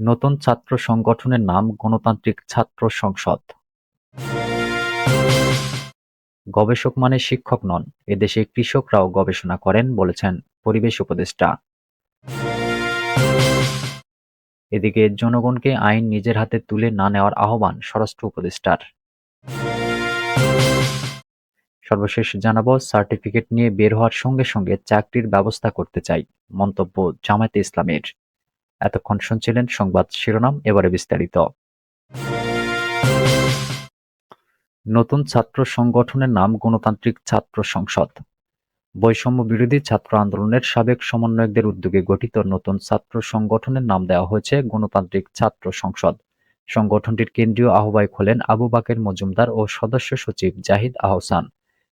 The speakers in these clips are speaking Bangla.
নতুন ছাত্র সংগঠনের নাম গণতান্ত্রিক ছাত্র সংসদ। গবেষক মানে শিক্ষক নন, এদেশে কৃষকরাও গবেষণা করেন বলেছেন পরিবেশ উপদেষ্টা। এদিকে জনগণকে আইন নিজের হাতে তুলে না নেওয়ার আহ্বান স্বরাষ্ট্র উপদেষ্টার। সর্বশেষ জানাব সার্টিফিকেট নিয়ে বের হওয়ার সঙ্গে সঙ্গে চাকরির ব্যবস্থা করতে চাই মন্তব্য জামায়াতে ইসলামের এতক্ষণ শুনছিলেন সংবাদ শিরোনাম, এবারে বিস্তারিত। নতুন ছাত্র সংগঠনের নাম গণতান্ত্রিক ছাত্র সংসদ। বৈষম্য বিরোধী ছাত্র আন্দোলনের সাবেক সমন্বয়কদের উদ্যোগে গঠিত নতুন ছাত্র সংগঠনের নাম দেওয়া হয়েছে গণতান্ত্রিক ছাত্র সংসদ। সংগঠনটির কেন্দ্রীয় আহ্বায়ক হলেন আবু বাকের মজুমদার ও সদস্য সচিব জাহিদ আহসান।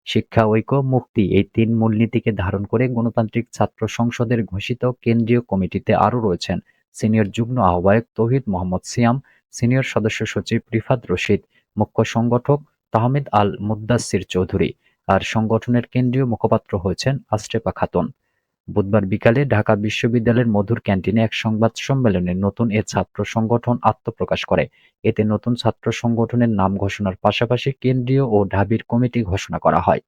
শিক্ষা, ঐক্য, মুক্তি এই তিন মূলনীতিকে ধারণ করে গণতান্ত্রিক ছাত্র সংসদের ঘোষিত কেন্দ্রীয় কমিটিতে আরও রয়েছেন সিনিয়র যুগ্ম আহ্বায়ক তৌহিদ মোহাম্মদ সিয়াম, সিনিয়র সদস্য সচিব রিফাত রশিদ, মুখ্য সংগঠক তাহমিদ আল মুদ্দাসির চৌধুরী আর সংগঠনের কেন্দ্রীয় মুখপাত্র হয়েছেন আশরেফা খাতুন। বুধবার বিকালে ঢাকা বিশ্ববিদ্যালয়ের মধুর ক্যান্টিনে এক সংবাদ সম্মেলনে নতুন এ ছাত্র সংগঠন আত্মপ্রকাশ করে। এতে নতুন ছাত্র সংগঠনের নাম ঘোষণার পাশাপাশি কেন্দ্রীয় ও ঢাবির কমিটি ঘোষণা করা হয়।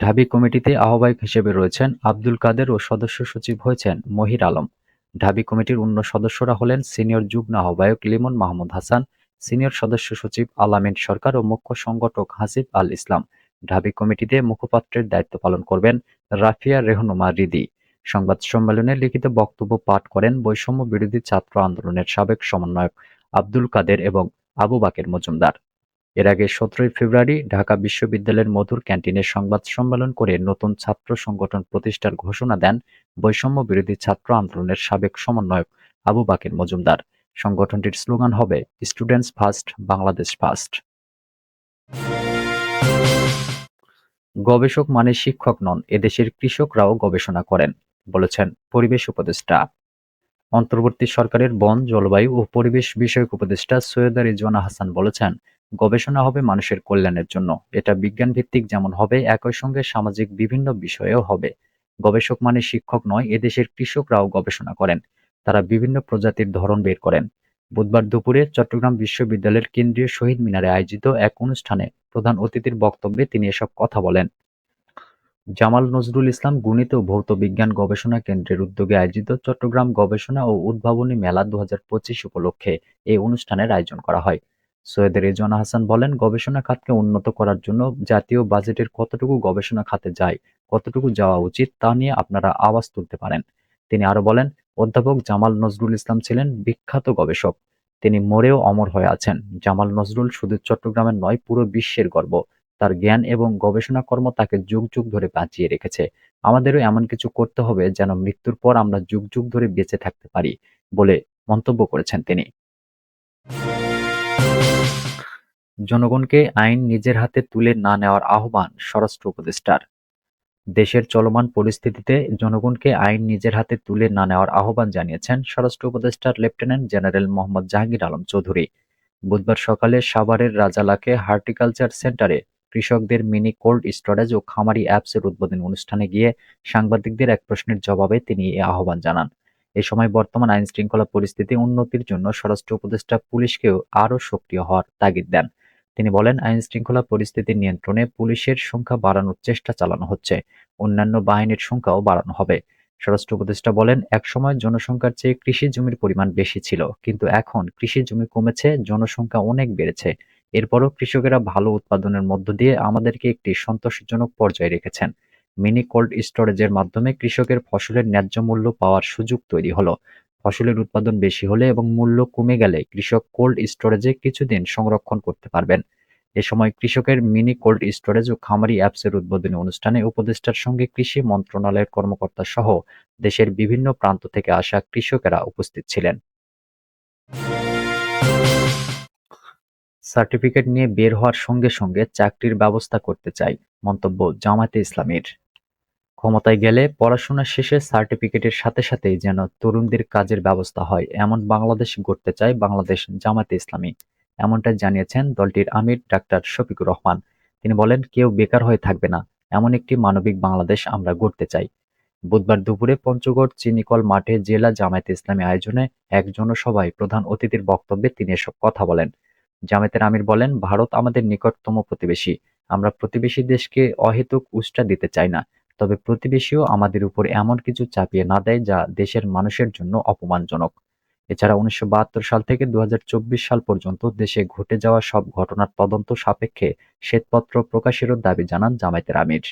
ঢাবি কমিটিতে আহ্বায়ক হিসেবে রয়েছেন আব্দুল কাদের ও সদস্য সচিব হয়েছেন মহির আলম। ঢাবি কমিটির অন্য সদস্যরা হলেন সিনিয়র যুগ্ম আহ্বায়ক লিমন মাহমুদ হাসান, সিনিয়র সদস্য সচিব আলামিন সরকার ও মুখ্য সংগঠক হাসিব আল ইসলাম। ঢাবি কমিটিতে মুখপাত্রের দায়িত্ব পালন করবেন রাফিয়া রেহনুমা রিদি। সংবাদ সম্মেলনে লিখিত বক্তব্য পাঠ করেন বৈষম্য বিরোধী ছাত্র আন্দোলনের সাবেক সমন্বয়ক আব্দুল কাদের এবং আবু বাকের মজুমদার। এর আগে সতেরোই ফেব্রুয়ারি ঢাকা বিশ্ববিদ্যালয়ের মধুর ক্যান্টিনে সংবাদ সম্মেলন করে নতুন ছাত্র সংগঠন প্রতিষ্ঠার ঘোষণা দেন বৈষম্য বিরোধী ছাত্র আন্দোলনের সাবেক সমন্বয়ক আবু বাকের মজুমদার। সংগঠনটির স্লোগান হবে, স্টুডেন্টস ফার্স্ট, বাংলাদেশ ফার্স্ট। গবেষক মানে শিক্ষক নন, এদেশের কৃষকরাও গবেষণা করেন, বলেছেন পরিবেশ উপদেষ্টা। অন্তর্বর্তী সরকারের বন, জলবায়ু ও পরিবেশ বিষয়ক উপদেষ্টা সৈয়দা রিজওয়ানা হাসান বলেছেন গবেষণা হবে মানুষের কল্যাণের জন্য। এটা বিজ্ঞান ভিত্তিক যেমন হবে, একই সঙ্গে সামাজিক বিভিন্ন বিষয়েও হবে। গবেষক মানে শিক্ষক নয়, এদেশের কৃষকরাও গবেষণা করেন। তারা বিভিন্ন প্রজাতির ধরন বের করেন। বুধবার দুপুরে চট্টগ্রাম বিশ্ববিদ্যালয়ের কেন্দ্রীয় শহীদ মিনারে আয়োজিত এক অনুষ্ঠানে প্রধান অতিথির বক্তব্যে তিনি এসব কথা বলেন। জামাল নজরুল ইসলাম গণিত ও ভৌত বিজ্ঞান গবেষণা কেন্দ্রের উদ্যোগে আয়োজিত চট্টগ্রাম গবেষণা ও উদ্ভাবনী মেলা দু হাজার পঁচিশ উপলক্ষে এই অনুষ্ঠানের আয়োজন করা হয়। সৈয়দ রেজওয়ানা হাসান বলেন, গবেষণা খাতকে উন্নত করার জন্য জাতীয় বাজেটের কতটুকু গবেষণা খাতে যায়, কতটুকু যাওয়া উচিত তা নিয়ে আপনারা আওয়াজ তুলতে পারেন। তিনি আরও বলেন, অধ্যাপক জামাল নজরুল ইসলাম ছিলেন বিখ্যাত গবেষক। তিনি মরেও অমর হয়ে আছেন। জামাল নজরুল শুধু চট্টগ্রামের নয়, পুরো বিশ্বের গর্ব। তার জ্ঞান এবং গবেষণা কর্ম তাকে যুগ যুগ ধরে বাঁচিয়ে রেখেছে। আমাদেরও এমন কিছু করতে হবে যেন মৃত্যুর পর আমরা যুগ যুগ ধরে বেঁচে থাকতে পারি বলে মন্তব্য করেছেন তিনি। জনগণকে আইন নিজের হাতে তুলে না নেওয়ার আহ্বান স্বরাষ্ট্র উপদেষ্টার। দেশের চলমান পরিস্থিতিতে জনগণকে আইন নিজের হাতে তুলে না নেওয়ার আহ্বান জানিয়েছেন স্বরাষ্ট্র উপদেষ্টার লেফটেন্যান্ট জেনারেল মোহাম্মদ জাহাঙ্গীর আলম চৌধুরী। বুধবার সকালে সাভারের রাজালাকে হার্টিকালচার সেন্টারে কৃষকদের মিনি কোল্ড স্টোরেজ ও খামারি অ্যাপসের উদ্বোধন অনুষ্ঠানে গিয়ে সাংবাদিকদের এক প্রশ্নের জবাবে তিনি এ আহ্বান জানান। এ সময় বর্তমান আইন শৃঙ্খলা পরিস্থিতি উন্নতির জন্য স্বরাষ্ট্র উপদেষ্টা পুলিশকেও আরও সক্রিয় হওয়ার তাগিদ দেন। তিনি বলেন, আইন শৃঙ্খলা পরিস্থিতি নিয়ন্ত্রণে পুলিশের সংখ্যা বাড়ানোর চেষ্টা চালানো হচ্ছে, অন্যান্য বাহিনীর সংখ্যাও বাড়ানো হবে। স্বরাষ্ট্র উপদেষ্টা বলেন, একসময় জনসংখ্যার চেয়ে কৃষি জমির পরিমাণ বেশি ছিল, কিন্তু এখন কৃষি জমি কমেছে, জনসংখ্যা অনেক বেড়েছে। এরপরও কৃষকেরা ভালো উৎপাদনের মধ্য দিয়ে আমাদেরকে একটি সন্তোষজনক পর্যায়ে রেখেছেন। মিনি কোল্ড স্টোরেজের মাধ্যমে কৃষকের ফসলের ন্যায্য মূল্য পাওয়ার সুযোগ তৈরি হলো। ফসলের উৎপাদন বেশি হলে এবং মূল্য কমে গেলে কৃষক কোল্ড স্টোরেজে কিছুদিন সংরক্ষণ করতে পারবেন। এ সময় কৃষকের মিনি কোল্ড স্টোরেজ ও খামারি অ্যাপসের উদ্বোধনী অনুষ্ঠানে উপদেষ্টার সঙ্গে কৃষি মন্ত্রণালয়ের কর্মকর্তা সহ দেশের বিভিন্ন প্রান্ত থেকে আসা কৃষকেরা উপস্থিত ছিলেন। সার্টিফিকেট নিয়ে বের হওয়ার সঙ্গে সঙ্গে চাকরির ব্যবস্থা করতে চাই মন্তব্য জামায়াতে ইসলামীর। ক্ষমতায় গেলে পড়াশোনা শেষে সার্টিফিকেটের সাথে সাথেই যেন তরুণদের কাজের ব্যবস্থা হয়। এমন বাংলাদেশ গড়তে চায় বাংলাদেশ জামায়াতে ইসলামী। এমনটা জানিয়েছেন দলটির আমির ডাক্তার শফিকুর রহমান। তিনি বলেন, কেউ বেকার হয়ে থাকবে না। এমন একটি মানবিক বাংলাদেশ আমরা গড়তে চাই। বুধবার দুপুরে পঞ্চগড় চিনিকল মাঠে জেলা জামায়াতে ইসলামী আয়োজনে এক জনসভায় প্রধান অতিথির বক্তব্যে তিনি এসব কথা বলেন। জামায়াতের আমির বলেন, ভারত আমাদের নিকটতম প্রতিবেশী। আমরা প্রতিবেশী দেশকে অহেতুক উষ্টা দিতে চাই না। তবে প্রতিবেশীও আমাদের উপর এমন কিছু চাপিয়ে না দেয় যা দেশের মানুষের জন্য অপমানজনক। এছাড়া উনিশশো বাহাত্তর সাল থেকে দু হাজার চব্বিশ সাল পর্যন্ত দেশে ঘটে যাওয়া সব ঘটনার তদন্ত সাপেক্ষে শ্বেতপত্র প্রকাশেরও দাবি জানান জামায়াতের আমির।